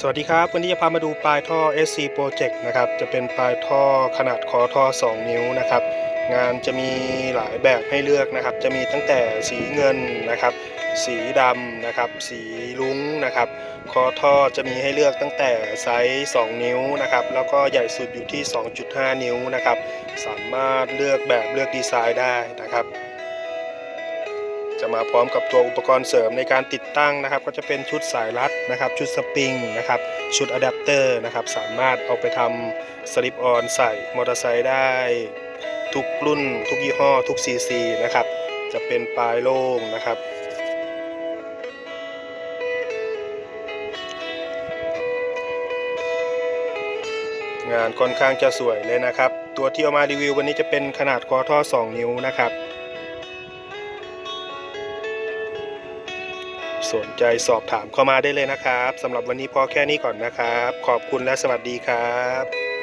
สวัสดีครับ วันนี้จะพามาดูปลายท่อ SC Project นะครับ จะเป็นปลายท่อขนาดคอท่อ 2 นิ้วนะครับ งานจะมีหลายแบบให้เลือกนะครับ จะมีตั้งแต่สีเงินนะครับ สีดำนะครับ สีลุ้งนะครับ คอท่อจะมีให้เลือกตั้งแต่ไซส์ 2 นิ้วนะครับ แล้วก็ใหญ่สุดอยู่ที่ 2.5 นิ้วนะครับ สามารถเลือกแบบเลือกดีไซน์ได้นะครับ จะมาพร้อมกับตัวอุปกรณ์เสริมในการติดตั้งนะครับ ก็จะเป็นชุดสายรัดนะครับ ชุดสปริงนะครับ ชุดอะแดปเตอร์นะครับ สามารถเอาไปทำสลิปออนใส่มอเตอร์ไซค์ได้ ทุกรุ่น ทุกยี่ห้อ ทุกซีซีนะครับ จะเป็นปลายโล่งนะครับงานค่อนข้างจะสวยเลยนะครับ ตัวที่เอามารีวิววันนี้จะเป็นขนาดคอท่อ 2 นิ้วนะครับ สนใจสอบถามเข้ามาได้เลยนะครับสำหรับวันนี้พอแค่นี้ก่อนนะครับ ขอบคุณและสวัสดีครับ